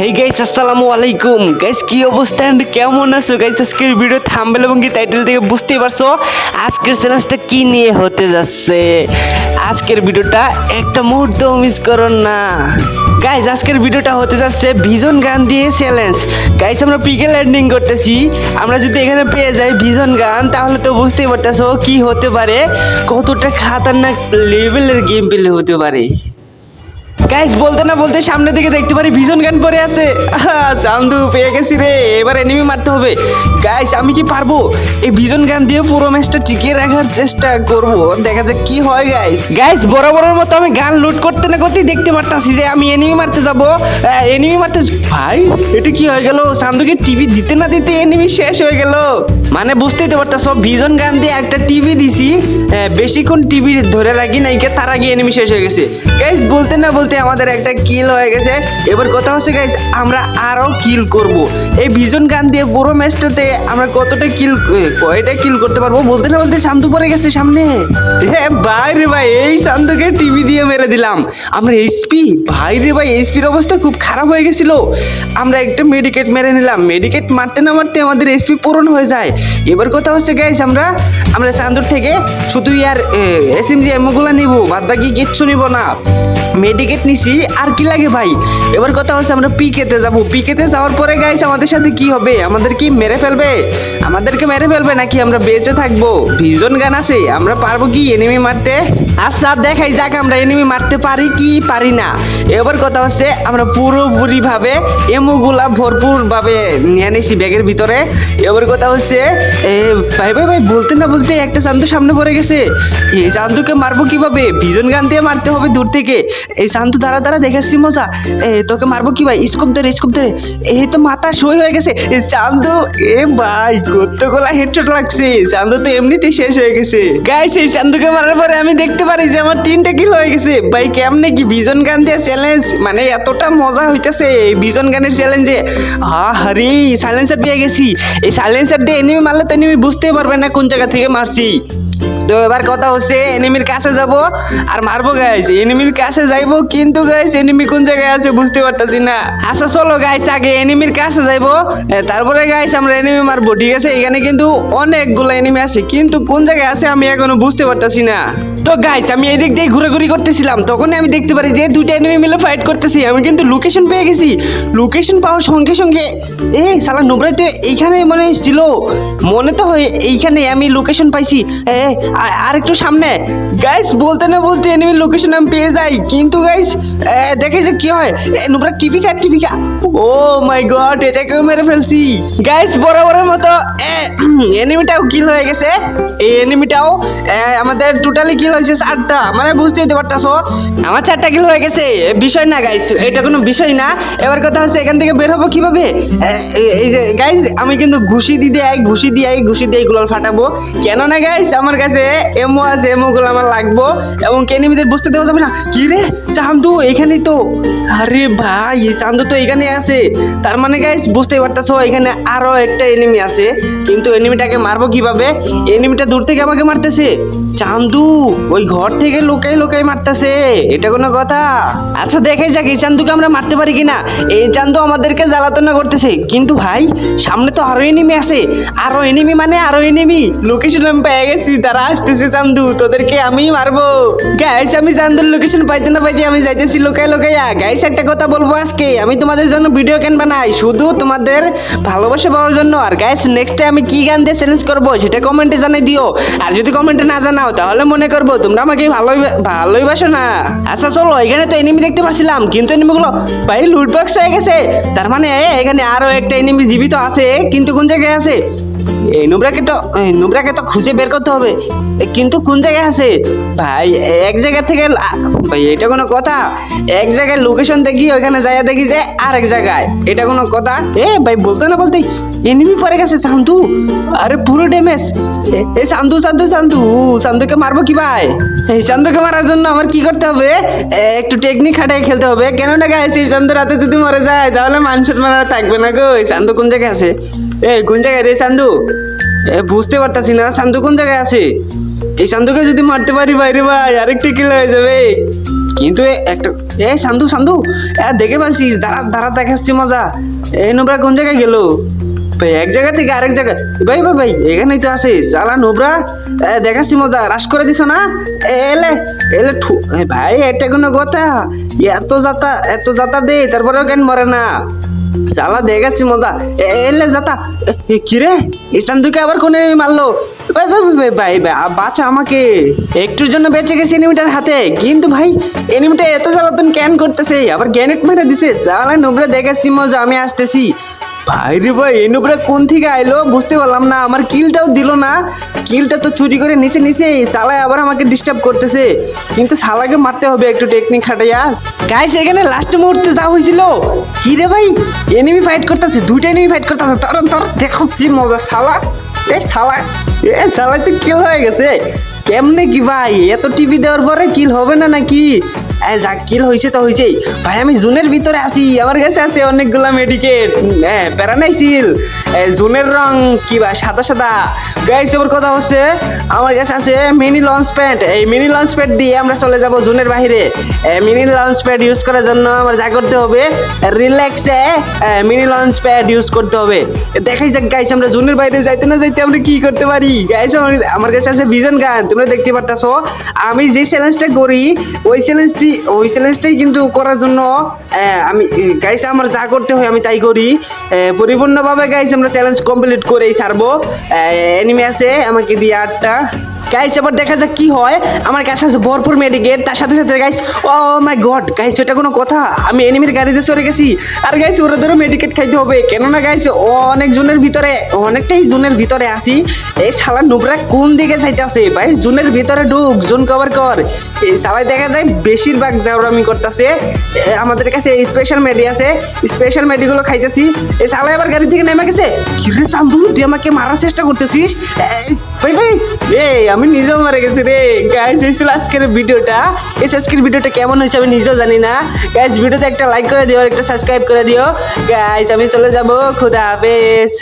Hey guys আসসালামু আলাইকুম guys কি অবস্থা? কেমন আছো? গাইস আজকের ভিডিও থাম্বনেল এবং কি টাইটেল থেকে বুঝতেই পারছ? আজকের চ্যালেঞ্জটা কি নিয়ে হতে যাচ্ছে? আজকের ভিডিওটা একটা মুহূর্ত মিস করো না। গাইস আজকের ভিডিওটা হতে যাচ্ছে ভিজন গান দিয়ে চ্যালেঞ্জ গাইস আমরা পিকে ল্যান্ডিং করতেছি। আমরা যদি এখানে পেয়ে যাই ভিজন গান তাহলে তো বুঝতেই পারতেছো কি হতে পারে। কতটা খাতারনাক লেভেলের গেম প্লে হতে পারে। গাইস বলতে না বলতে সামনের দিকে দেখতে পারি ভিজন গান পরে আছে। চান্দু, পেয়ে গেছি রে। এবার এনিমি মারতে হবে। গাইস আমি কি পারব? এই ভিজন গান দিয়ে পুরো ম্যাচটা টিকিয়ে রাখার চেষ্টা করব। দেখা যাক কি হয় গাইস গাইস বরাবরের মতো আমি গান লুট করতে না করতেই দেখতে পারতাছি যে আমি এনিমি মারতে যাব। এনিমি মারতে ভাই, এটা কি হয়ে গেল? চান্দুকে টিভি দিতে না দিতে এনিমি শেষ হয়ে গেল? মানে বুঝতেই তো পারতাছো ভিজন গান দিয়ে একটা টিভি দিছি। বেশিক্ষণ টিভি ধরে রাখি নাই কে, তার আগে এনিমি শেষ হয়ে গেছে। গাইস বলতে না বলতে আমাদের একটা কিল হয়ে গেছে। এবার কথা হচ্ছে গাইজ আমরা আরও কিল করব। এই ভিজন গান দিয়ে পুরো ম্যাচটাতে আমরা কতটা কিল কয়টা কিল করতে পারব? বলতে না বলতে শান্তু পড়ে গেছে সামনে। হ্যাঁ ভাই রে ভাই, এই শান্তুকে টিভি দিয়ে মেরে দিলাম। আমরা এইচপি ভাই রে ভাই এইচপির অবস্থা খুব খারাপ হয়ে গেছিল। আমরা একটা মেডিকেট মেরে নিলাম। মেডিকেট মারতে না মারতে আমাদের এইচপি পূরণ হয়ে যায়। এবার কথা হচ্ছে গাইজ আমরা আমরা চান্দুর থেকে শুধু ইয়ার এস এম জি এমওগুলো নিব। বাদ বাকি কিচ্ছু নিব না। মেডিকেট নিছি, আর কি লাগে ভাই? এবার কথা হচ্ছে আমরা পিকেতে যাব। পিকেতে যাওয়ার পরে গাইস আমাদের সাথে কি হবে? আমাদের কি মেরে ফেলবে? আমাদেরকে মেরে ফেলবে নাকি আমরা বেঁচে থাকব? ভিজন গান আছে, আমরা পারব কি এনিমি মারতে? আচ্ছা দেখাই যাক আমরা এনিমি মারতে পারি কি পারি না। এবার কথা হচ্ছে, আমরা পুরোপুরিভাবে এমোগুলা ভরপুর ভাবে নিয়ে নিছি ব্যাগের ভিতরে। এবার কথা হচ্ছে ভাই ভাই ভাই, বলতে না বলতে একটা চান্দু সামনে পড়ে গেছে। এই চান্দুকে মারবো কীভাবে? ভিজন গান দিয়ে মারতে হবে দূর থেকে। এই চান্দু দাঁড়া দাঁড়া দেখাচ্ছি মজা। এ, তোকে মারবো কি ভাই? স্কোপ ধরে স্কোপ ধরে। এই তো মাথা সই হয়ে গেছে। চান্দু এ ভাই কতগুলা হেডশট লাগছে। চান্দু তো এমনিতেই শেষ হয়ে গেছে। গাইস এই চান্দুকে মারার পরে আমি দেখতে পারি যে আমার তিনটা কিল হয়ে গেছে। ভাই, কেমনে কি ভিজন গান দিয়ে চ্যালেঞ্জ মানে এতটা মজা হইতেছে এই ভিজন গানের চ্যালেঞ্জে আরে সাইলেন্সার পেয়ে গেছি। এই সাইলেন্সার দিয়ে এনিমি মারলে তো এনিমি বুঝতেই পারবে না কোন জায়গা থেকে মারছি। তো এবার কথা হচ্ছে এনিমির কাছে যাব আর মারবো গাইস এনিমির কাছে যাইবো কিন্তু গাইস এনিমি কোন জায়গায় আছে বুঝতে পারতাছি না। আচ্ছা চলো গাইস আগে এনিমির কাছে যাইবো। তারপরে গাইস আমরা এনিমি মারবো, ঠিক আছে? এখানে কিন্তু অনেকগুলো এনিমি আছে, কিন্তু কোন জায়গায় আছে আমি এখনও বুঝতে পারতাছি না। তো গাইস আমি এই দিক দিয়ে ঘুরে ঘুরি করতেছিলাম। তখনই আমি দেখতে পারি যে দুইটা এনিমি মিলে ফাইট করতেছি। আমি কিন্তু লোকেশন পেয়ে গেছি। লোকেশন পাওয়ার সঙ্গে সঙ্গে, এ সালা নোবরাই তো এইখানে মানে ছিল। মনে তো হয় এইখানে আমি লোকেশন পাইছি। এ আর একটু সামনে। গাইস বলতে না বলতে এনিমি লোকেশন আমি পেয়ে যাই। কিন্তু গাইস দেখে যে কি হয়। নোবরা টিভি খা ও মাই গড এটাকেও মেরে ফেলছি। গাইস বরাবরের মতো এনিমিটাও কিল হয়ে গেছে। এই এনিমিটাও আমাদের টোটালি কিল হয়েছে চারটা। মানে বুঝতেই তো পারতাছো, আমার চারটা কিল হয়ে গেছে। বিষয় না গাইস এটা কোনো বিষয় না। এবার কথা হচ্ছে, এখান থেকে বের হব কীভাবে? এই- যে গাইস আমি কিন্তু ঘুষি দিয়ে ঘুষি দিয়ে ঘুষি দিয়ে গুলো ফাটাবো। কেন না গাইস আমার কাছে এমও আছে এমও গুলো আমার লাগবো। এবং কেনিমিদের বুঝতে দেওয়া যাবে না? কি রে, চান্দু, এখানেই তো। আরে ভাই, চান্দু তো এখানে আছে। তার মানে গাইস বুঝতেই পারতেছো, এখানে আরও একটা এনিমি আছে। কিন্তু এনিমিটাকে মারবো কীভাবে? এনিমিটা দূর থেকে আমাকে মারতেছে। চান্দু, ওই ঘর থেকে লোকাই লোকাই মারতেছে। এটা কোনো কথা? আচ্ছা দেখে যাক, এই চান্দুকে আমরা মারতে পারি কিনা? এই চান্দু আমাদেরকে জ্বালাতনা করতেছে। কিন্তু ভাই, সামনে তো আরও এনিমি আছে। আরও এনিমি মানে আরও এনিমি লোকেশন আমি পেয়ে গেছি তারা আসতেছে চান্দু, তোদেরকে আমি মারবো। গাইস আমি চান্দুর লোকেশন পাইতে না পাইতে আমি যাইতেছি লোকাই লোকাইয়া গাইস একটা কথা বলব আজকে, আমি তোমাদের জন্য ভিডিও কেন বানাই শুধু তোমাদের ভালোবাসা পাওয়ার জন্য। আর গাইস নেক্সটে আমি কি গান দিয়ে চ্যালেঞ্জ করব, সেটা কমেন্টে জানাই দিও। আর যদি কমেন্টে না জানাও, তাহলে মনে করব তোমরা আমাকে ভালোই ভালোই বাসো না। আচ্ছা চলো, এখানে তো এনিমি দেখতে পাচ্ছিলাম কিন্তু এনিমিগুলো ভাই লুটবক্স হয়ে গেছে। তার মানে এখানে আরও একটা এনিমি জীবিত আছে, কিন্তু কোন জায়গায় আছে? এই নোবরাকে তো, এই নুবরাকে তো খুঁজে বের করতে হবে। কিন্তু কোন জায়গায় আছে? ভাই এক জায়গা থেকে ভাই, এটা কোনো কথা। এক জায়গায় লোকেশন দেখি, ওইখানে যাইয়া দেখি যে আরেক জায়গায়। এটা কোনো কথা? এ ভাই, বলতে না বলতেই। এনিমি পরে গেছে, চান্দু। আরে, পুরো ড্যামেজ এই চান্দু চান্দু চান্দু। চান্দুকে মারবো কি ভাই? এই চান্দুকে মারার জন্য আমার কি করতে হবে? একটু টেকনিক খাটাই খেলতে হবে। কেননা গাইছে এই চান্দু রাতে যদি মরে যায়, তাহলে মানুষের মারা থাকবে না গো। এই চান্দু কোন জায়গায় আছে? এই কোন জায়গায় রে চান্দু? বুঝতে পারতাছি না, চান্দু কোন জায়গায় আছে? এই চান্দুকে যদি মারতে পারি বাইরে ভাই, আরেকটা কিল হয়ে যাবে। কিন্তু একটা, এ সান্ধু সান্ধু দেখে পাচ্ছিস? দাঁড়া দাঁড়া, দেখাচ্ছি মজা। এই নোবরা কোন জায়গায় গেল? ভাই এক জায়গা থেকে আরেক জায়গা। ভাই ভাই ভাই এখানেই তো আছিস। চালা নোবরা দেখাচ্ছি মজা রাস করে দিছ না? এলে এলে ভাই এটা কোনো কথা। এত যাতা এত যাতা দে তারপরেও কেন মরে না? চালা দেখাচ্ছি মজা। এলে যাতা। এ, এ, কি রে? ইস্তান দুকে আবার কোনে মারলো? ভাই ভাই ভাই, ভাই ভাই ভাই আ- বাঁচা আমাকে। একটুর জন্য বেঁচে গেছে এনিমিটার হাতে। কিন্তু ভাই এনিমিটা এত জ্বালাতন ক্যান করতেছে? আবার গ্যানেট মেরে দিছে? চালা নোবরা দেখাচ্ছি মজা আমি আসতেছি। ভাই রে ভাই, এই কোন থেকে আইলো? বুঝতে পারলাম না, আমার কিলটাও দিল না। কিলটা তো চুরি করে নিচে নিচে চালায় আবার আমাকে ডিস্টার্ব করতেছে। কিন্তু শালাকে মারতে হবে একটু টেকনিক খাটাইয়া। গাইস এখানে লাস্ট মুহূর্তে যা হয়েছিল, কি রে ভাই? এনিমি ফাইট করতেছে, দুইটা এনিমি ফাইট করতেছে। তার তার দেখাচ্ছি মজা, শালা। এ শালা এ শালা তো কিল হয়ে গেছে। কেমনে কি ভাই? এত টিভি দেওয়ার পরে কিল হবে না নাকি? যা কিল হয়েছে তো হয়েছেই ভাই আমি জুনের ভিতরে আছি আমার কাছে আছে অনেকগুলা মেডিকেট হ্যাঁ প্যারা নাই ছিল এ, জুনের রং কি বা সাদা সাদা। গাইস ওর কথা হচ্ছে আমার কাছে আছে মিনি লঞ্চ প্যাড এই মিনি লঞ্চ প্যাড দিয়ে আমরা চলে যাব জুনের বাইরে মিনি লঞ্চ প্যাড ইউজ করার জন্য আমার যা করতে হবে রিল্যাক্সে মিনি লঞ্চ প্যাড ইউজ করতে হবে। দেখাই যাক গাইস আমরা জুনের বাইরে যাইতে না যাইতে আমরা কি করতে পারি? গাইস আমার আমার কাছে আছে ভিজন গান তোমরা দেখতে পারতাছো। আমি যে চ্যালেঞ্জটা করি ওই চ্যালেঞ্জটি ওই চ্যালেঞ্জটাই কিন্তু করার জন্য আমি গাইস আমার যা করতে হয় আমি তাই করি। পরিপূর্ণভাবে গাইস আমরা চ্যালেঞ্জ কমপ্লিট করেই সারবো এনিমে আছে, আমাকে দিয়ে আটটা। গাইস এবার দেখা যাক কি হয়। আমার কাছে আছে ভরপুর মেডিকেট তার সাথে সাথে guys oh my god guys এটা কোনো কথা। আমি এনিমির গাড়িতে চড়ে গেছি। আর গাইস ওরা ধরে মেডিকেট খাইতে হবে। কেননা গাইস অনেক জনের ভিতরে, অনেকটাই জুনের ভিতরে আসি এই শালা নুবরা কোন দিকে চাইতেছে ভাই, জুনের ভিতরে ঢুক, জুন কভার কর। এই শালায় দেখা যায় বেশিরভাগ জাউরামি করতেছে। আমাদের কাছে স্পেশাল মেডি আছে। স্পেশাল মেডিগুলো খাইতেছি। এই শালায় আবার গাড়ি থেকে নেমে গেছে। কিরে চান্দু, তুই আমাকে মারার চেষ্টা করতেছিস? ভাই ভাই। আমি নিজেও মারা গেছি রে। গাইস এই ছিল আজকের ভিডিওটা। এই আজকের ভিডিওটা কেমন হয়েছে আমি নিজেও জানি না। গাইস ভিডিওতে একটা লাইক করে দিও আর একটা সাবস্ক্রাইব করে দিও। গাইস আমি চলে যাব। খুদা হাফেজ।